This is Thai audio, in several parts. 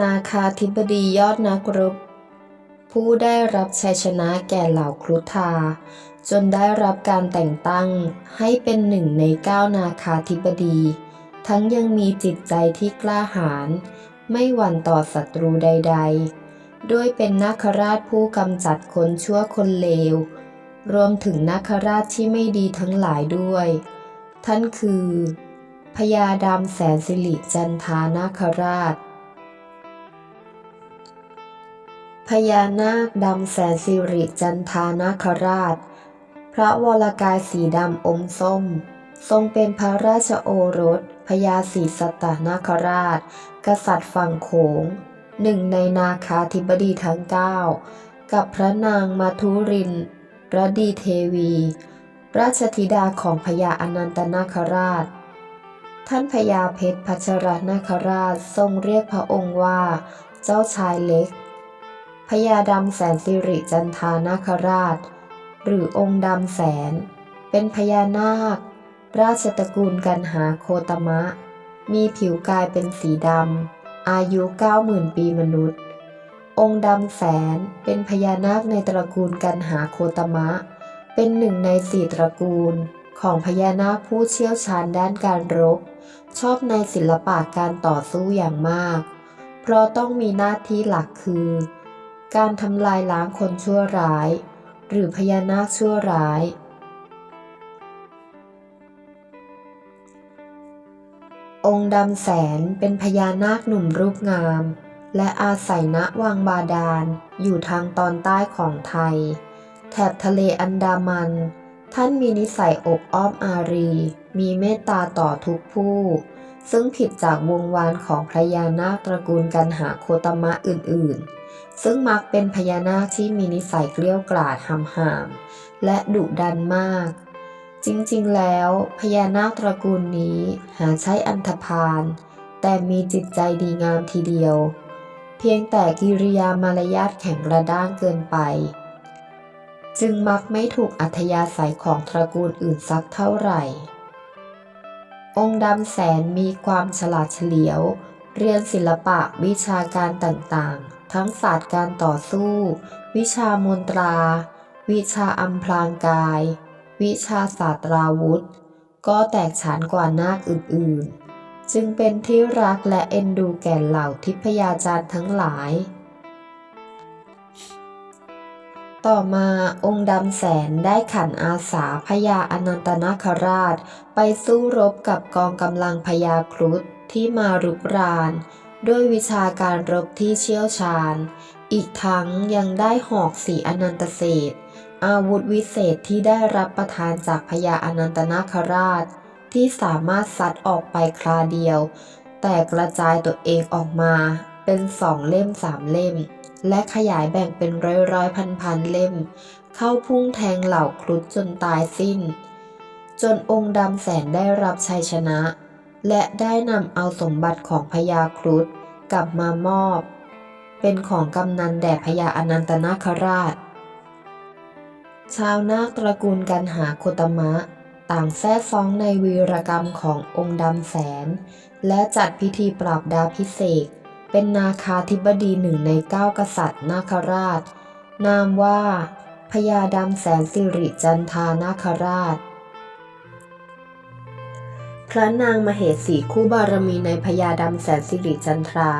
นาคาธิบดียอดนักรบ ผู้ได้รับชัยชนะแก่เหล่าครุฑาจนได้รับการแต่งตั้งให้เป็นหนึ่งในเก้านาคาธิบดี ทั้งยังมีจิตใจที่กล้าหาญไม่หวั่นต่อศัตรูใด ๆ ด้วยเป็นนาคราชผู้กำจัดคนชั่วคนเลว รวมถึงนาคราชที่ไม่ดีทั้งหลายด้วย ท่านคือพญาดำแสนสิริจันทานาคราช พญานาคดำแสนสิริจันทานาคราช พระวรกายสีดำอมส้ม ทรงเป็นพระราชโอรสพญาศรีสัตตนาคราช กษัตริย์ฝั่งโขง หนึ่งในนาคาธิบดีทั้งเก้ากับพระนางมาทุรินรดีเทวี ราชธิดาของพญาอนันตนาคราช ท่านพญาเพชรพัชรนาคราชทรงเรียกพระองค์ว่า เจ้าชายเล็กพญาดำแสนสิริจันทานาคราช หรือองค์ดำแสน เป็นพญานาค ราชตระกูลกันหาโคตมะ มีผิวกายเป็นสีดำ อายุ 90,000 ปีมนุษย์ องค์ดำแสนเป็นพญานาคในตระกูลกันหาโคตมะ เป็นหนึ่งในสี่ตระกูลของพญานาคผู้เชี่ยวชาญด้านการรบ ชอบในศิลปะการต่อสู้อย่างมาก เพราะต้องมีหน้าที่หลักคือ การทำลายล้างคนชั่วร้าย หรือพญานาคชั่วร้าย องค์ดำแสนเป็นพญานาคหนุ่มรูปงาม และอาศัยณวังบาดาลอยู่ทางตอนใต้ของไทย แถบทะเลอันดามัน ท่านมีนิสัยอบอ้อมอารี มีเมตตาต่อทุกผู้ ซึ่งผิดจากวงวานของพญานาคตระกูลกันหาโคตมะอื่นๆ ซึ่งมักเป็นพญานาคที่มีนิสัยเกลี้ยวกล่อมหำหาม และดุดันมาก จริงๆ แล้วพญานาคตระกูลนี้หาใช้อันธพาล แต่มีจิตใจดีงามทีเดียว เพียงแต่กิริยามารยาทแข็งกระด้างเกินไป จึงมักไม่ถูกอัธยาศัยของตระกูลอื่นสักเท่าไหร่ องค์ดำแสนมีความฉลาดเฉลียว เรียนศิลปะวิชาการต่างๆ ทั้งศาสตร์การต่อสู้ วิชามนตรา วิชาอัมพลางกาย วิชาศาสตราวุธ ก็แตกฉานกว่านาคอื่นๆ จึงเป็นที่รักและเอ็นดูแก่เหล่าทิพยาจารย์ทั้งหลาย ต่อมาองค์ดำแสนได้ขันอาสาพญาอนันตนาคราช ไปสู้รบกับกองกำลังพญาครุฑที่มารุกราน ด้วยวิชาการรบที่เชี่ยวชาญ อีกทั้งยังได้หอกสีอนันตเศษ อาวุธวิเศษที่ได้รับประทานจากพญาอนันตนาคราช ที่สามารถซัดออกไปคราเดียว แต่กระจายตัวเองออกมา เป็นสองเล่มสามเล่ม และขยายแบ่งเป็นร้อยร้อยพันพันเล่ม เข้าพุ่งแทงเหล่าครุฑจนตายสิ้น จนองค์ดำแสนได้รับชัยชนะ และได้นำเอาสมบัติของพญาครุฑกลับมามอบ เป็นของกำนันแด่พญาอนันตนาคราช ชาวนาคตระกูลกันหาโคตมะ ต่างแท้ซ้องในวีรกรรมขององค์ดำแสน และจัดพิธีปราบดาพิเศษเป็นนาคาธิบดีหนึ่งในเก้ากษัตริย์นาคราช นามว่าพญาดำแสนสิริจันทานาคราช พระนางมเหสีคู่บารมีในพญาดำแสนสิริจันทรา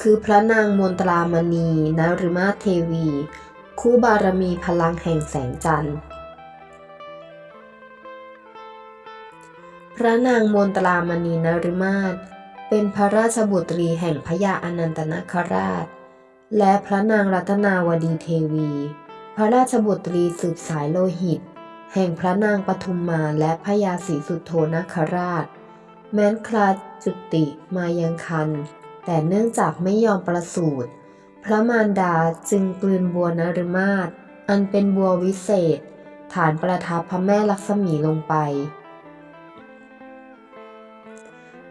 คือพระนางมนตรามณีนารุมาเทวี คู่บารมีพลังแห่งแสงจันทร์ พระนางมนตรามณีนรุมาศเป็นพระราชบุตรีแห่งพญาอนันตนาคราช และพระนางรัตนาวดีเทวี พระราชบุตรีสืบสายโลหิต แห่งพระนางปทุมมาและพญาศรีสุโธนาคราช แม้นคลาจุติมายังคัน แต่เนื่องจากไม่ยอมประสูติ พระมารดาจึงกลืนบัวนรมาศอันเป็นบัววิเศษ ฐานประทับพระแม่ลักษมีลงไป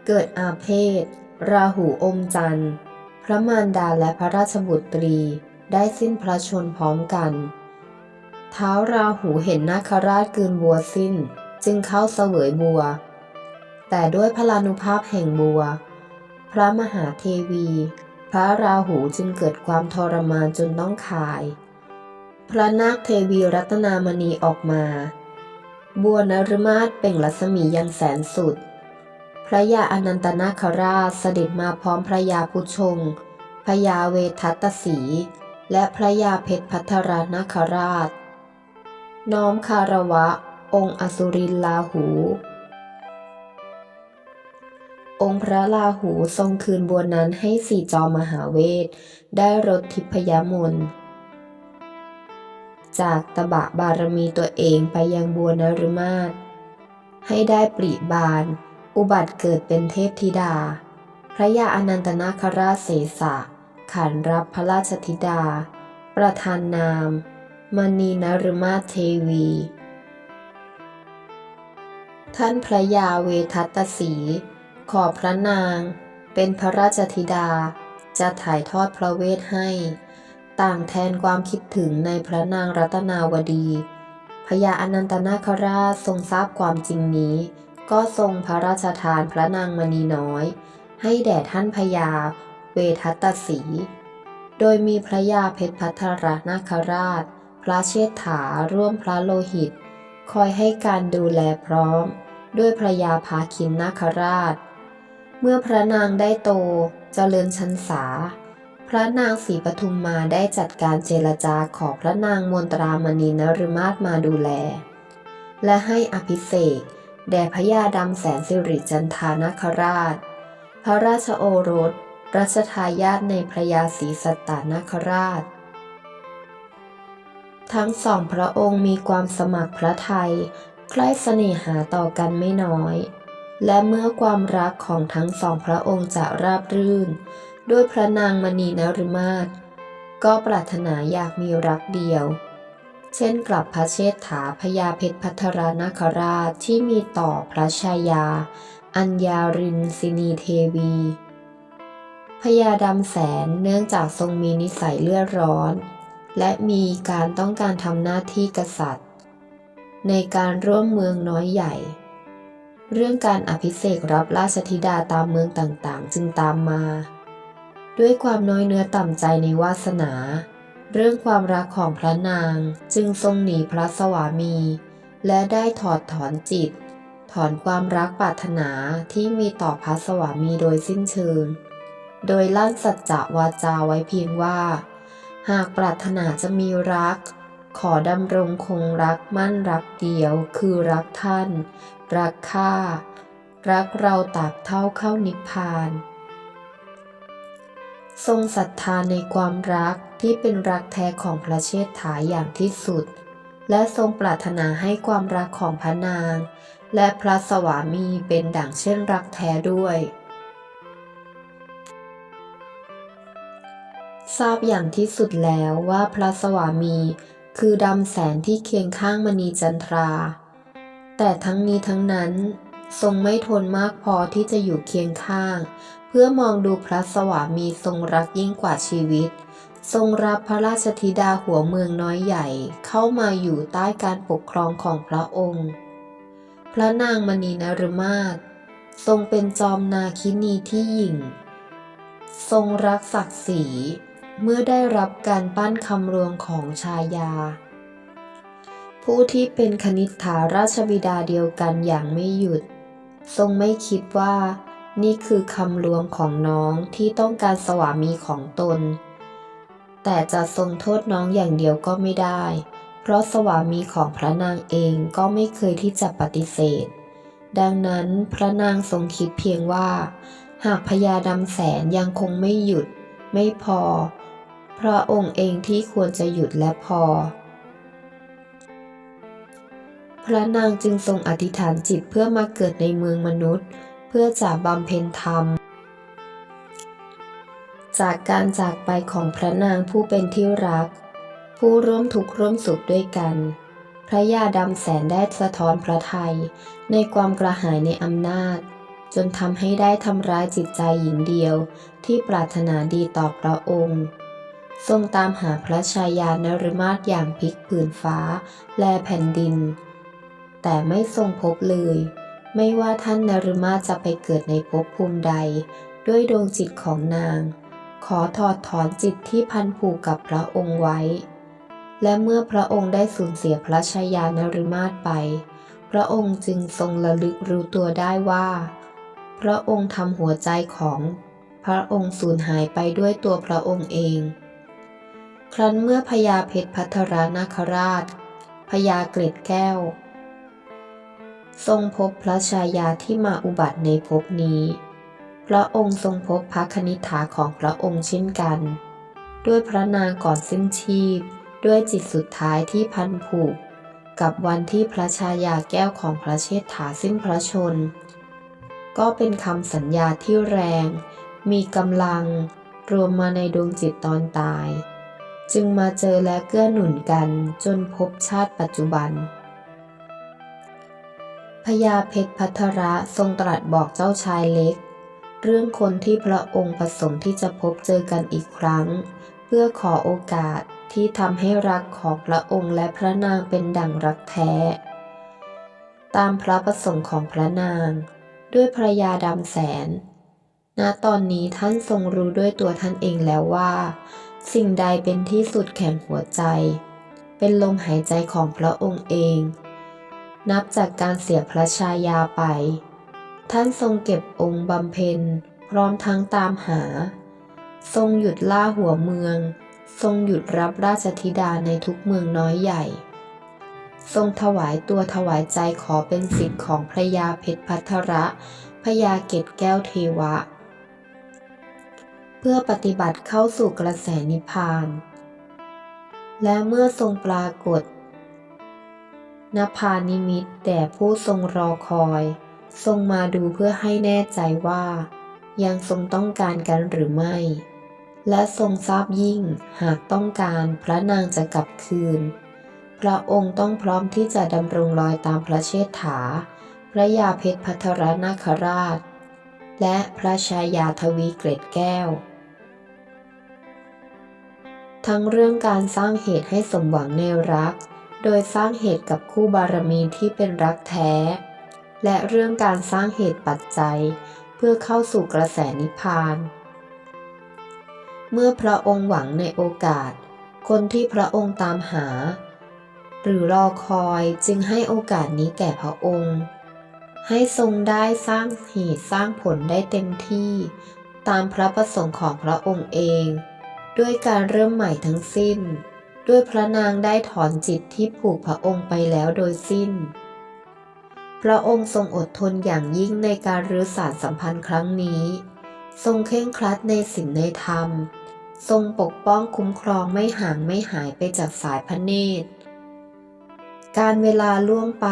เกิดอาเพศ ราหูอมจันทร์ พระมารดาและพระราชบุตรีได้สิ้นพระชนพร้อมกัน เท้าราหูเห็นนาคราชกลืนบัวสิ้นจึงเข้าเสวยบัว แต่ด้วยพลานุภาพแห่งบัว พระมหาเทวี พระราหูจึงเกิดความทรมานจนต้องขาย พระนาคเทวีรัตนามณีออกมา บัวนรมาศเป่งรัศมียังแสนสุด พระยาอนันตนาคราชเสด็จมาพร้อมพระยาพุชง พระยาเวทัตสี และพระยาเพชรพัทรานาคราช น้อมคารวะ องค์อสุรินลาหู องค์พระลาหูทรงคืนบัวนั้นให้สี่จอมหาเวท ได้รถทิพยมนจากตบะบารมีตัวเองไปยังบัวนรมาศให้ได้ปริบาน อุบัติเกิดเป็นเทพธิดา พระยาอนันตนาคราชเสสะขานรับพระราชธิดา ประธานนาม มณีนรมาเทวี ท่านพระยาเวทัตสี ขอพระนางเป็นพระราชธิดาจะถ่ายทอดพระเวทให้ ต่างแทนความคิดถึงในพระนางรัตนาวดี พญาอนันตนาคราชทรงทราบความจริงนี้ ก็ทรงพระราชทานพระนางมณีน้อย ให้แด่ท่านพญาเวทัตสี โดยมีพระยาเพชรพัทรนาคราช พระเชษฐาร่วมพระโลหิต คอยให้การดูแลพร้อม ด้วยพระยาพาคินนาคราช เมื่อพระนางได้โตเจริญชันษา พระนางศรีปทุมมาได้จัดการเจรจาขอพระนางมนตรามณีนรมาศมาดูแล และให้อภิเษกแด่พระยาดำแสนสิริจันทานคราช พระราชโอรสรัชทายาทในพระยาศรีสัตตานาคราช ทั้งสองพระองค์มีความสมัครพระทัยใกล้เสน่หาต่อกันไม่น้อย และเมื่อความรักของทั้งสองพระองค์จะราบรื่น ด้วยพระนางมณีนรมาศก็ปรารถนาอยากมีรักเดียว เช่นกลับพระเชษฐาพญาเพชรพัทรนาคราชที่มีต่อพระชายา อัญญารินสินีเทวีพญาดำแสนเนื่องจากทรงมีนิสัยเลือดร้อน และมีการต้องการทำหน้าที่กษัตริย์ ในการร่วมเมืองน้อยใหญ่ เรื่องการอภิเษกรับราชธิดาตามเมืองต่างๆ จึงตามมา ด้วยความน้อยเนื้อต่ำใจในวาสนา เรื่องความรักของพระนางจึงทรงหนีพระสวามี และได้ถอดถอนจิต ถอนความรักปรารถนาที่มีต่อพระสวามีโดยสิ้นเชิง โดยลั่นสัจจะวาจาไว้เพียงว่า หากปรารถนาจะมีรัก ขอดำรงคงรักมั่นรักเดียวคือรักท่าน รักข้า รักเราตาบเท่าเข้านิพพาน ทรงศรัทธาในความรักที่เป็นรักแท้ของพระเชษฐาอย่างที่สุด และทรงปรารถนาให้ความรักของพระนาง และพระสวามีเป็นดั่งเช่นรักแท้ด้วยทราบอย่างที่สุดแล้วว่าพระสวามี คือดำแสนที่เคียงข้างมณีจันทรา แต่ทั้งนี้ทั้งนั้น ทรงไม่ทนมากพอที่จะอยู่เคียงข้าง เพื่อมองดูพระสวามีทรงรักยิ่งกว่าชีวิต ทรงรับพระราชธิดาหัวเมืองน้อยใหญ่เข้ามาอยู่ใต้การปกครองของพระองค์ พระนางมณีนรมาศทรงเป็นจอมนาคินีที่หยิ่ง ทรงรักศักดิ์ศรี เมื่อได้รับการปั้นคำรวงของชายา ผู้ที่เป็นคณิษฐาราชบิดาเดียวกันอย่างไม่หยุด ทรงไม่คิดว่า นี่คือคำรวมของน้องที่ต้องการสวามีของตน แต่จะทรงโทษน้องอย่างเดียวก็ไม่ได้ เพราะสวามีของพระนางเองก็ไม่เคยที่จะปฏิเสธ ดังนั้นพระนางทรงคิดเพียงว่า หากพญาดำแสนยังคงไม่หยุดไม่พอ พระองค์เองที่ควรจะหยุดและพอ พระนางจึงทรงอธิษฐานจิตเพื่อมาเกิดในเมืองมนุษย์ เพื่อจะบำเพ็ญธรรม จากการจากไปของพระนางผู้เป็นที่รัก ผู้ร่วมทุกข์ร่วมสุขด้วยกัน พระยาดำแสนได้สะท้อนพระไทย ในความกระหายในอำนาจจนทำให้ได้ทำร้ายจิตใจหญิงเดียวที่ปรารถนาดีต่อพระองค์ ทรงตามหาพระชายานรมาตอย่างพลิกผืนฟ้า และแผ่นดิน แต่ไม่ทรงพบเลย ไม่ว่าท่านนรมาตจะไปเกิดในภพภูมิใด ด้วยดวงจิตของนาง ขอถอดถอนจิตที่พันผูกกับพระองค์ไว้ และเมื่อพระองค์ได้สูญเสียพระชายานรมาตไป พระองค์จึงทรงระลึกรู้ตัวได้ว่า พระองค์ทำหัวใจของพระองค์สูญหายไปด้วยตัวพระองค์เอง ครั้นเมื่อพญาเพชรพัทรนาคราชพญาเกล็ดแก้ว ทรงพบพระชายาที่มาอุบัติในภพนี้ พระองค์ทรงพบพระคณิฐาของพระองค์เช่นกัน ด้วยพระนางก่อนสิ้นชีพ ด้วยจิตสุดท้ายที่พันผูก กับวันที่พระชายาแก้วของพระเชษฐาสิ้นพระชน ก็เป็นคำสัญญาที่แรง มีกำลัง รวมมาในดวงจิตตอนตาย จึงมาเจอและเกื้อหนุนกันจนพบชาติปัจจุบัน พญาเพชรพัทระทรงตรัสบอกเจ้าชายเล็ก เรื่องคนที่พระองค์ประสงค์ที่จะพบเจอกันอีกครั้ง เพื่อขอโอกาสที่ทำให้รักของพระองค์และพระนางเป็นดั่งรักแท้ ตามพระประสงค์ของพระนาง ด้วยพระยาดำแสน ณตอนนี้ท่านทรงรู้ด้วยตัวท่านเองแล้วว่า สิ่งใดเป็นที่สุดแข่งหัวใจ เป็นลมหายใจของพระองค์เอง นับจากการเสียพระชายาไป ท่านทรงเก็บองค์บำเพ็ญ พร้อมทั้งตามหา ทรงหยุดล่าหัวเมือง ทรงหยุดรับราชธิดาในทุกเมืองน้อยใหญ่ ทรงถวายตัวถวายใจขอเป็นสิทธิ์ของพระยาเพชรพัทระพระยาเกตแก้วเทวะ เพื่อปฏิบัติเข้าสู่กระแสนิพพาน และเมื่อทรงปรากฏนภานิมิตแด่ผู้ทรงรอคอย ทรงมาดูเพื่อให้แน่ใจว่า ยังทรงต้องการกันหรือไม่ และทรงทราบยิ่งหากต้องการพระนางจะกลับคืน พระองค์ต้องพร้อมที่จะดำรงรอยตามพระเชษฐา พระยาเพชรพัทรนาคราช และพระชายาทวีเกรดแก้ว ทั้งเรื่องการสร้างเหตุให้สมหวังในรัก โดยสร้างเหตุกับคู่บารมีที่เป็นรักแท้ และเรื่องการสร้างเหตุปัจจัย เพื่อเข้าสู่กระแสนิพพาน เมื่อพระองค์หวังในโอกาส คนที่พระองค์ตามหา หรือรอคอยจึงให้โอกาสนี้แก่พระองค์ให้ทรงได้สร้างเหตุสร้างผลได้เต็มที่ ตามพระประสงค์ของพระองค์เอง ด้วยการเริ่มใหม่ทั้งสิ้น ด้วยพระนางได้ถอนจิตที่ผูกพระองค์ไปแล้วโดยสิ้น พระองค์ทรงอดทนอย่างยิ่งในการรื้อสารสัมพันธ์ครั้งนี้ ทรงเคร่งครัดในศีลในธรรม ทรงปกป้องคุ้มครองไม่ห่างไม่หายไปจากสายพระเนตร การเวลาล่วงไป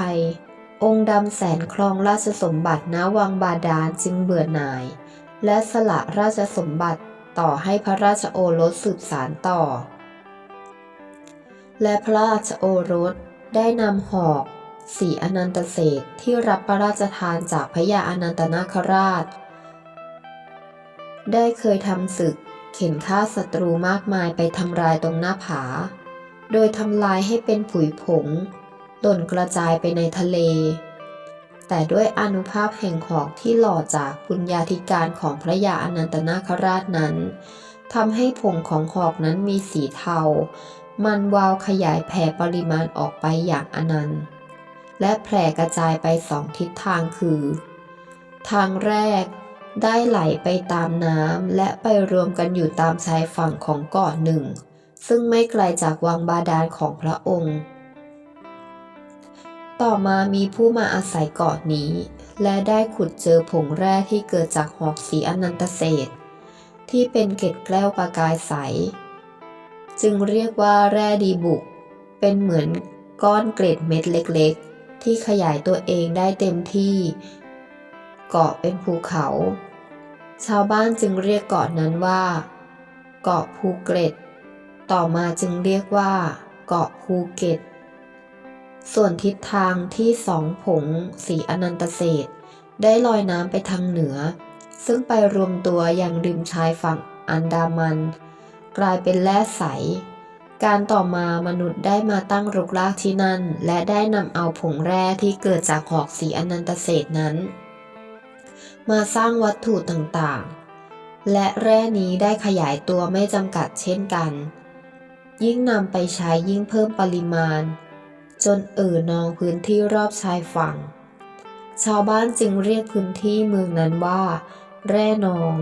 องค์ดำแสนครองราชสมบัติณวังบาดาลจึงเบื่อหน่าย และสละราชสมบัติ ต่อให้พระราชโอรสสืบสารต่อ และพระราชโอรสได้นำหอกสีอนันตเศษที่รับพระราชทานจากพระยาอนันตนาคราช ได้เคยทำศึกเข็นฆ่าศัตรูมากมายไปทำลายตรงหน้าผา โดยทำลายให้เป็นผุยผงหล่นกระจายไปในทะเล แต่ด้วยอนุภาพแห่งหอกที่หล่อจากบุญญาธิการของพระยาอนันตนาคราชนั้นทำให้ผงของหอกนั้นมีสีเทา มันวาวขยายแผ่ปริมาณออกไปอย่างอนันต์ และแผ่กระจายไปสองทิศทางคือ ทางแรกได้ไหลไปตามน้ำและไปรวมกันอยู่ตามชายฝั่งของเกาะหนึ่ง ซึ่งไม่ไกลจากวังบาดาลของพระองค์ ต่อมามีผู้มาอาศัยเกาะนี้ และได้ขุดเจอผงแร่ที่เกิดจากหอกสีอนันตเศษ ที่เป็นเกล็ดแก้วประกายใส จึงเรียกว่าแร่ดีบุก เป็นเหมือนก้อนเกล็ดเม็ดเล็กๆ ที่ขยายตัวเองได้เต็มที่ เกาะเป็นภูเขา ชาวบ้านจึงเรียกเกาะนั้นว่า เกาะภูเกร็ด ต่อมาจึงเรียกว่า เกาะภูเก็ต ส่วนทิศทางที่สองผงสีอนันตเศษได้ลอยน้ำไปทางเหนือ ซึ่งไปรวมตัวอย่างริมชายฝั่งอันดามัน กลายเป็นแร่ใส การต่อมามนุษย์ได้มาตั้งรกรากที่นั่น และได้นำเอาผงแร่ที่เกิดจากหอกสีอนันตเศษนั้น มาสร้างวัตถุต่างๆ และแร่นี้ได้ขยายตัวไม่จำกัดเช่นกัน ยิ่งนำไปใช้ยิ่งเพิ่มปริมาณ จนเอ่อนองพื้นที่รอบชายฝั่ง ชาวบ้านจึงเรียกพื้นที่เมืองนั้นว่า แร่นอง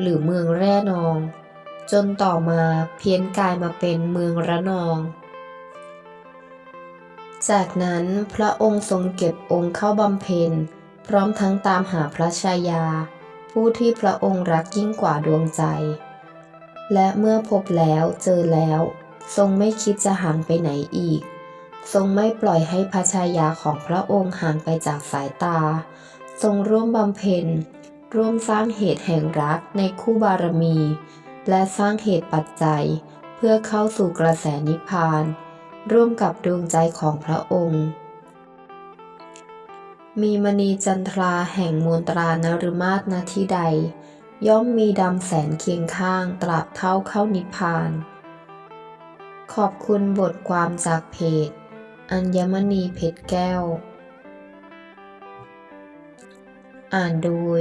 หรือเมืองแร่นอง จนต่อมาเพี้ยนกลายมาเป็นเมืองระนอง จากนั้นพระองค์ทรงเก็บองค์เข้าบำเพ็ญ พร้อมทั้งตามหาพระชายา ผู้ที่พระองค์รักยิ่งกว่าดวงใจ และเมื่อพบแล้วเจอแล้ว ทรงไม่คิดจะห่างไปไหนอีก ทรงไม่ปล่อยให้พระชายาของพระองค์ห่างไปจากสายตา ทรงร่วมบำเพ็ญ ร่วมสร้างเหตุแห่งรักในคู่บารมี และสร้างเหตุปัจจัย เพื่อเข้าสู่กระแสนิพพาน ร่วมกับดวงใจของพระองค์ มีมณีจันทราแห่งมนตรานรุมาตณที่ใด ย่อมมีดำแสนเคียงข้างตราบเท่าเข้านิพพาน ขอบคุณบทความจากเพจ อัญมณีเพชรแก้ว อ่านโดย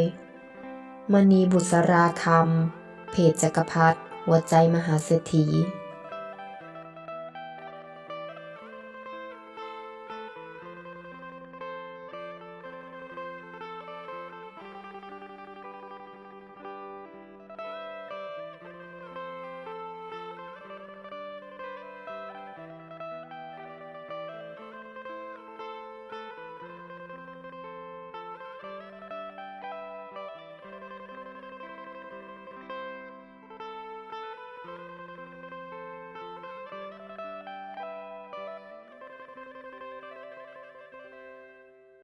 มณีบุษราคำเพจจักรพรรดิหัวใจมหาเศรษฐี